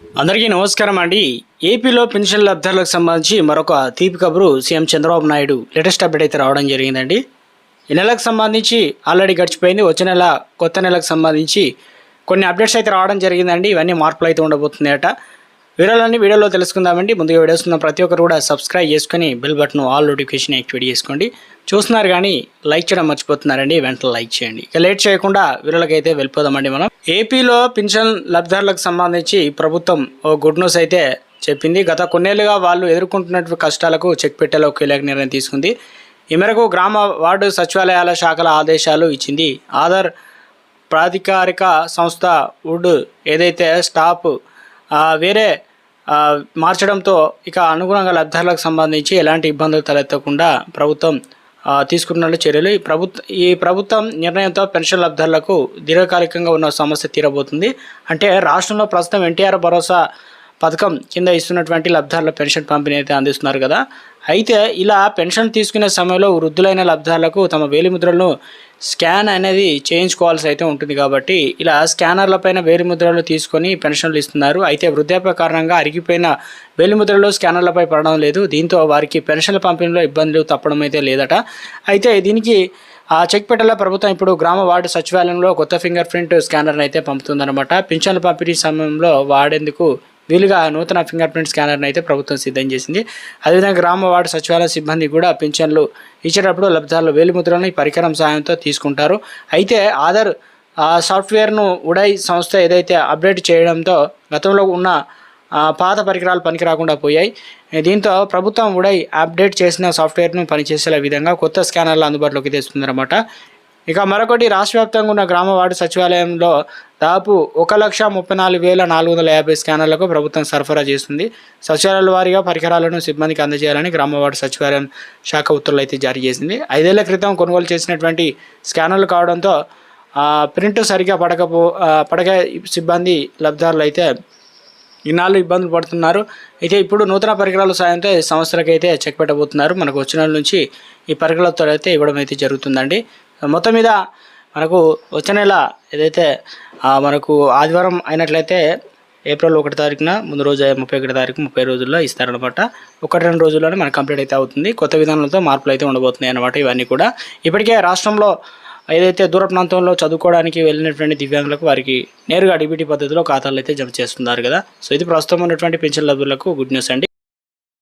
అందరికీ నమస్కారం అండి. ఏపీలో పెన్షన్ లబ్ధాలకు సంబంధించి మరొక తీపి కబురు CM Chandrababu Naidu latest update అయితే రావడం జరిగిందండి. ఈ నెలకు సంబంధించి ఆల్రెడీ గడిచిపోయింది. వచ్చే నెల కొత్త నెలకు సంబంధించి కొన్ని అప్డేట్స్ అయితే రావడం జరిగిందండి. ఇవన్నీ మార్పులు అయితే ఉండబోతున్నాయట. వివరాలన్నీ వీడియోలో తెలుసుకుందామండి. ముందుగా వీడియోస్ ఉన్న ప్రతి ఒక్కరు కూడా సబ్స్క్రైబ్ చేసుకొని bell button all notification activate చేసుకోండి. చూస్తున్నారు కానీ లైక్ చేయడం మర్చిపోతున్నారండి. వెంటనే లైక్ చేయండి. ఇక లేట్ చేయకుండా వీడియోలకి అయితే వెళ్ళిపోదామండి మనం. ఏపీలో పింఛన్ లబ్ధిదారులకు సంబంధించి ప్రభుత్వం ఓ గుడ్ న్యూస్ అయితే చెప్పింది. గత కొన్నేళ్ళుగా వాళ్ళు ఎదుర్కొంటున్నటువంటి కష్టాలకు చెక్ పెట్టేలా కీలక నిర్ణయం తీసుకుంది. ఈ మేరకు గ్రామ వార్డు సచివాలయాల శాఖల ఆదేశాలు ఇచ్చింది. ఆధార్ ప్రాధికారిక సంస్థ వుడ్ ఏదైతే స్టాప్ వేరే మార్చడంతో ఇక అనుగుణంగా లబ్ధాలకు సంబంధించి ఎలాంటి ఇబ్బందులు తలెత్తకుండా ప్రభుత్వం తీసుకున్నట్లు తీసుకున్న చర్యలు. ఈ ప్రభుత్వ ఈ ప్రభుత్వం నిర్ణయంతో పెన్షన్ లబ్ధారులకు దీర్ఘకాలికంగా ఉన్న సమస్య తీరబోతుంది. అంటే రాష్ట్రంలో ప్రస్తుతం ఎన్టీఆర్ భరోసా పథకం కింద ఇస్తున్నటువంటి లబ్ధారుల పెన్షన్ పంపిణీ అయితే అందిస్తున్నారు కదా. అయితే ఇలా పెన్షన్ తీసుకునే సమయంలో వృద్ధులైన లబ్ధాలకు తమ వేలిముద్రలను స్కాన్ అనేది చేయించుకోవాల్సి అయితే ఉంటుంది కాబట్టి ఇలా స్కానర్ల పైన వేలిముద్రలు తీసుకొని పెన్షన్లు ఇస్తున్నారు. అయితే వృద్ధాప్య కారణంగా అరిగిపోయిన వేలిముద్రలు స్కానర్లపై పడడం లేదు. దీంతో వారికి పెన్షన్ల పంపిణీలో ఇబ్బందులు తప్పడం అయితే లేదట. అయితే దీనికి ఆ చెక్ పెట్టేలా ప్రభుత్వం ఇప్పుడు గ్రామ వార్డు సచివాలయంలో కొత్త ఫింగర్ ప్రింట్ స్కానర్ని అయితే పంపుతుందన్నమాట. పింఛన్ల పంపిణీ సమయంలో వాడేందుకు వీలుగా నూతన ఫింగర్ ప్రింట్ స్కానర్ని అయితే ప్రభుత్వం సిద్ధం చేసింది. అదేవిధంగా గ్రామ వార్డు సచివాలయ సిబ్బంది కూడా పింఛన్లు ఇచ్చేటప్పుడు లబ్ధారులు వేలిముద్రలను ఈ పరికరం సహాయంతో తీసుకుంటారు. అయితే ఆధార్ సాఫ్ట్వేర్ను ఉడై సంస్థ ఏదైతే అప్డేట్ చేయడంతో గతంలో ఉన్న పాత పరికరాలు పనికి రాకుండా పోయాయి. దీంతో ప్రభుత్వం ఉడై అప్డేట్ చేసిన సాఫ్ట్వేర్ను పనిచేసేలా విధంగా కొత్త స్కానర్లు అందుబాటులోకి తెస్తుందన్నమాట ఇక మరొకటి రాష్ట్ర వ్యాప్తంగా ఉన్న గ్రామ వార్డు సచివాలయంలో దాదాపు ఒక లక్ష ముప్పై నాలుగు వేల నాలుగు వందల యాభై స్కానర్లకు ప్రభుత్వం సరఫరా చేస్తుంది. సచివాలయాల వారీగా పరికరాలను సిబ్బందికి అందజేయాలని గ్రామ వార్డు సచివాలయం శాఖ ఉత్తర్వులు అయితే జారీ చేసింది. ఐదేళ్ళ క్రితం కొనుగోలు చేసినటువంటి స్కానర్లు కావడంతో ప్రింట్ సరిగా పడకపో పడక సిబ్బంది లబ్ధారులు అయితే ఇన్నాళ్ళు ఇబ్బందులు పడుతున్నారు. అయితే ఇప్పుడు నూతన పరికరాల సాయంతో సంవత్సరాలకైతే చెక్ పెట్టబోతున్నారు. మనకు వచ్చిన నుంచి ఈ పరికరాలతో అయితే ఇవ్వడం అయితే జరుగుతుందండి. మొత్తం మీద మనకు వచ్చే నెల ఏదైతే మనకు ఆదివారం అయినట్లయితే ఏప్రిల్ ఒకటి తారీఖున ముందు రోజు ముప్పై ఒకటి తారీఖు ముప్పై రోజుల్లో ఇస్తారనమాట ఒకటి రెండు రోజుల్లోనే మనకు కంప్లీట్ అయితే అవుతుంది. కొత్త విధానాలతో మార్పులు అయితే ఉండబోతున్నాయి అనమాట ఇవన్నీ కూడా. ఇప్పటికే రాష్ట్రంలో ఏదైతే దూర ప్రాంతంలో చదువుకోవడానికి వెళ్ళినటువంటి దివ్యాంగులకు వారికి నేరుగా డిబిటీ పద్ధతిలో ఖాతాలు అయితే జమ చేస్తున్నారు కదా. సో ఇది ప్రస్తుతం ఉన్నటువంటి పెన్షన్ లబ్ధులకు గుడ్ న్యూస్ అండి.